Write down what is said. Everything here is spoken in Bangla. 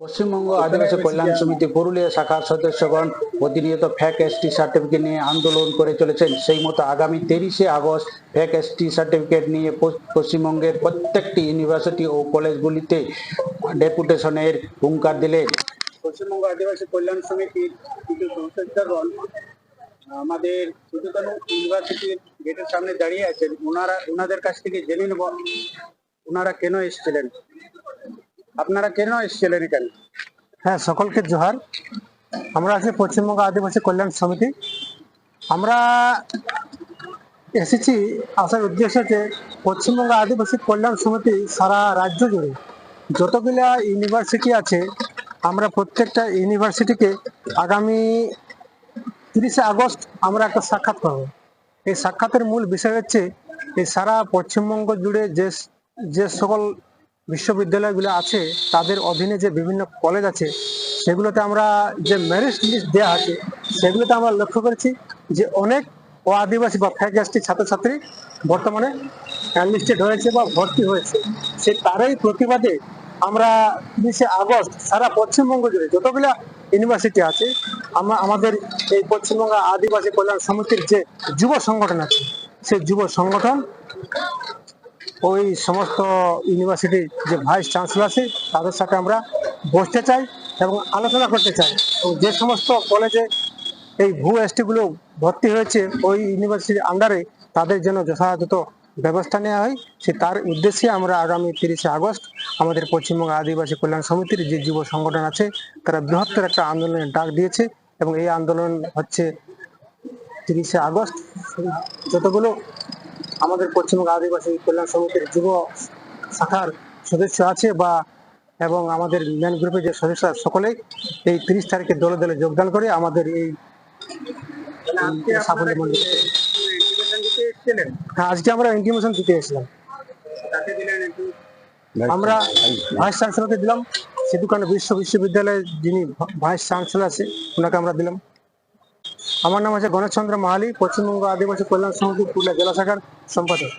পশ্চিমবঙ্গ আদিবাসী কল্যাণ সমিতি পুরুলিয়া শাখার সদস্যগণ প্রতিনিয়ত ফ্যাক এসটি সার্টিফিকেট নিয়ে আন্দোলন করে চলেছেন। সেই মতো আগামী তিরিশে আগস্ট ফ্যাক এসটি সার্টিফিকেট নিয়ে পশ্চিমবঙ্গের প্রত্যেকটি ইউনিভার্সিটি ও কলেজগুলিতে ডেপুটেশনের হুঙ্কার দিলেন। পশ্চিমবঙ্গ আদিবাসী কল্যাণ সমিতির কিছু সদস্যগণ আমাদের সচেতন ইউনিভার্সিটির গেটের সামনে দাঁড়িয়ে আছেন। ওনারা ওনাদের কাছ থেকে জেনে নেব ওনারা কেন এসেছিলেন? আপনারা কেন এসেছিলেন এখানে? হ্যাঁ সকলকে জোহার। আমরা আছি পশ্চিমবঙ্গ আদিবাসী কল্যাণ সমিতি। আমরা এসেছি আসার উদ্দেশ্য যে পশ্চিমবঙ্গ আদিবাসী কল্যাণ সমিতি সারা রাজ্য জুড়ে। যতগুলা ইউনিভার্সিটি আছে, আমরা প্রত্যেকটা ইউনিভার্সিটিকে আগামী তিরিশে আগস্ট আমরা একটা সাক্ষাৎ করব। এই সাক্ষাতের মূল বিষয় হচ্ছে এই সারা পশ্চিমবঙ্গ জুড়ে যে যে সকল বিশ্ববিদ্যালয়গুলো আছে, তাদের অধীনে যে বিভিন্ন কলেজ আছে, সেগুলোতে আমরা যে মেরিট লিস্ট দেওয়া আছে, সেগুলোতে আমরা লক্ষ্য করেছি যে অনেক ও আদিবাসী বা ফ্যাকাস্টি ছাত্রছাত্রী বর্তমানে লিস্টেড হয়েছে বা ভর্তি হয়েছে। সে তারই প্রতিবাদে আমরা তিরিশে আগস্ট সারা পশ্চিমবঙ্গ জুড়ে যতগুলা ইউনিভার্সিটি আছে, আমরা আমাদের এই পশ্চিমবঙ্গ আদিবাসী কল্যাণ সমিতির যে যুব সংগঠন আছে, সেই যুব সংগঠন ওই সমস্ত ইউনিভার্সিটির যে ভাইস চ্যান্সেলর আছে, তাদের সাথে আমরা বসতে চাই এবং আলোচনা করতে চাই। যে সমস্ত কলেজে এই ভূ এসটি গুলো ভর্তি হয়েছে, ওই ইউনিভার্সিটির আন্ডারে তাদের জন্য যথাযথ ব্যবস্থা নেওয়া হয়। সে তার উদ্দেশ্যে আমরা আগামী তিরিশে আগস্ট আমাদের পশ্চিমবঙ্গ আদিবাসী কল্যাণ সমিতির যে যুব সংগঠন আছে, তারা বৃহত্তর একটা আন্দোলনের ডাক দিয়েছে এবং এই আন্দোলন হচ্ছে তিরিশে আগস্ট। যতগুলো আমাদের পশ্চিমবঙ্গ আদিবাসী কল্যাণ সমিতির যুব শাখার সদস্য আছে বা এবং আমাদের ম্যান গ্রুপের যে সদস্য সকলেই এই তিরিশ তারিখে দলে দলে যোগদান করে আমাদের এই আজকে হ্যাঁ আজকে আমরা ইন্টিমেশন দিতে এসেছিলাম। আমরা ভাইস চ্যান্সেলরকে দিলাম। সিধুকানু বিশ্ব বিশ্ববিদ্যালয়ের যিনি ভাইস চ্যান্সেলর আছে ওনাকে আমরা দিলাম। আমার নাম আছে গণেশচন্দ্র মাহালি পশ্চিমবঙ্গ আদিবাসী কল্যাণ সমিতি পুরুলিয়া জেলা শাখার সম্পাদক।